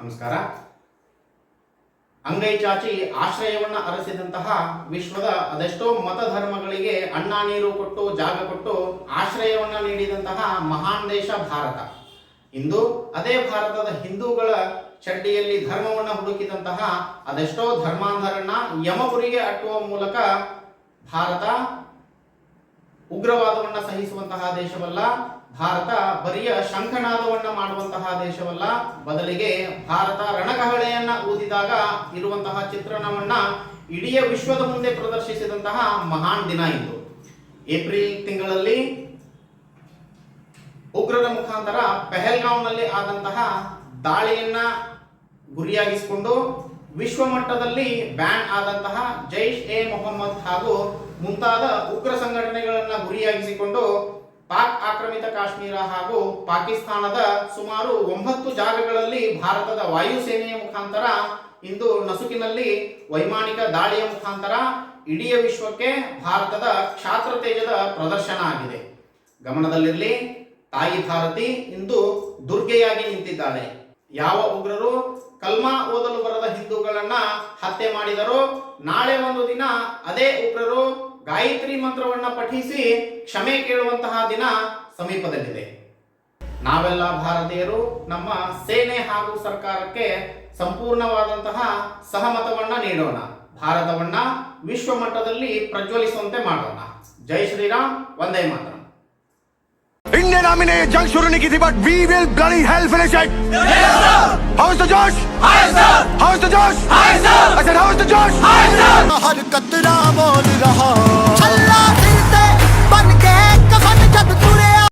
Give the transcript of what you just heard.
ನಮಸ್ಕಾರ. ಅಂಗೈ ಚಾಚಿ ಆಶ್ರಯವನ್ನ ಅರಸಿದಂತಹ ವಿಶ್ವದ ಅದೆಷ್ಟೋ ಮತಧರ್ಮಗಳಿಗೆ ಅಣ್ಣ ನೀರು ಕೊಟ್ಟು, ಜಾಗ ಕೊಟ್ಟು ಆಶ್ರಯವನ್ನ ನೀಡಿದಂತಹ ಮಹಾನ್ ದೇಶ ಭಾರತ. ಇಂದು ಅದೇ ಭಾರತದ ಹಿಂದೂಗಳ ಚಡ್ಡಿಯಲ್ಲಿ ಧರ್ಮವನ್ನ ಹುಡುಕಿದಂತಹ ಅದೆಷ್ಟೋ ಧರ್ಮಾಂಧರನ್ನ ಯಮಪುರಿಗೆ ಅಟ್ಟುವ ಮೂಲಕ ಭಾರತ ಉಗ್ರವಾದವನ್ನ ಸಹಿಸುವಂತಹ ದೇಶವಲ್ಲ. ಭಾರತ ಬರಿಯ ಶಂಖನಾದವನ್ನ ಮಾಡುವಂತಹ ದೇಶವಲ್ಲ. ಬದಲಿಗೆ ಭಾರತ ರಣಕಹಳೆಯನ್ನ ಊದಿದಾಗ ಇರುವಂತಹ ಚಿತ್ರಣವನ್ನ ಇಡೀ ವಿಶ್ವದ ಮುಂದೆ ಪ್ರದರ್ಶಿಸಿದಂತಹ ಮಹಾನ್ ದಿನ ಇದು. ಏಪ್ರಿಲ್ ತಿಂಗಳಲ್ಲಿ ಉಗ್ರರ ಮುಖಾಂತರ ಪೆಹಲ್ಗಾಂವ್ನಲ್ಲಿ ಆದಂತಹ ದಾಳಿಯನ್ನ ಗುರಿಯಾಗಿಸಿಕೊಂಡು ವಿಶ್ವ ಮಟ್ಟದಲ್ಲಿ ಬ್ಯಾನ್ ಆದಂತಹ ಜೈಷ್ ಎ ಮೊಹಮ್ಮದ್ ಹಾಗೂ ಮುಂತಾದ ಉಗ್ರ ಸಂಘಟನೆಗಳನ್ನ ಗುರಿಯಾಗಿಸಿಕೊಂಡು ಪಾಕ್ ಆಕ್ರಮಿತ ಕಾಶ್ಮೀರ ಹಾಗೂ ಪಾಕಿಸ್ತಾನದ ಸುಮಾರು ಒಂಬತ್ತು ಜಾಗಗಳಲ್ಲಿ ಭಾರತದ ವಾಯುಸೇನೆಯ ಮುಖಾಂತರ ಇಂದು ನಸುಕಿನಲ್ಲಿ ವೈಮಾನಿಕ ದಾಳಿಯ ಮುಖಾಂತರ ಇಡೀ ವಿಶ್ವಕ್ಕೆ ಭಾರತದ ಕ್ಷಾತ್ರ ತೇಜದ ಪ್ರದರ್ಶನ ಆಗಿದೆ. ಗಮನದಲ್ಲಿರಲಿ, ತಾಯಿ ಭಾರತಿ ಇಂದು ದುರ್ಗೆಯಾಗಿ ನಿಂತಿದ್ದಾಳೆ. ಯಾವ ಉಗ್ರರು ಕಲ್ಮಾ ಓದಲು ಬರದ ಹಿಂದೂಗಳನ್ನ ಹತ್ಯೆ ಮಾಡಿದರೋ, ನಾಳೆ ಒಂದು ದಿನ ಅದೇ ಉಗ್ರರು ಗಾಯತ್ರಿ ಮಂತ್ರವನ್ನ ಪಠಿಸಿ ಕ್ಷಮೆ ಕೇಳುವಂತಹ ದಿನ ಸಮೀಪದಲ್ಲಿದೆ. ನಾವೆಲ್ಲ ಭಾರತೀಯರು ನಮ್ಮ ಸೇನೆ ಹಾಗೂ ಸರ್ಕಾರಕ್ಕೆ ಸಂಪೂರ್ಣವಾದಂತಹ ಸಹಮತವನ್ನ ನೀಡೋಣ. ಭಾರತವನ್ನ ವಿಶ್ವ ಮಟ್ಟದಲ್ಲಿ ಪ್ರಜ್ವಲಿಸುವಂತೆ ಮಾಡೋಣ. ಜೈ ಶ್ರೀರಾಮ್ ಒಂದೇ ಮಾತ್ರ. ಇಂಡಿಯನ್ ಆರ್ಮಿ ನೇ ಜಂಗ್ ಶುರು ನಿ but we will bloody hell finish it how's the josh how's the josh how is the I said the josh how is her ಕತ್ತರ್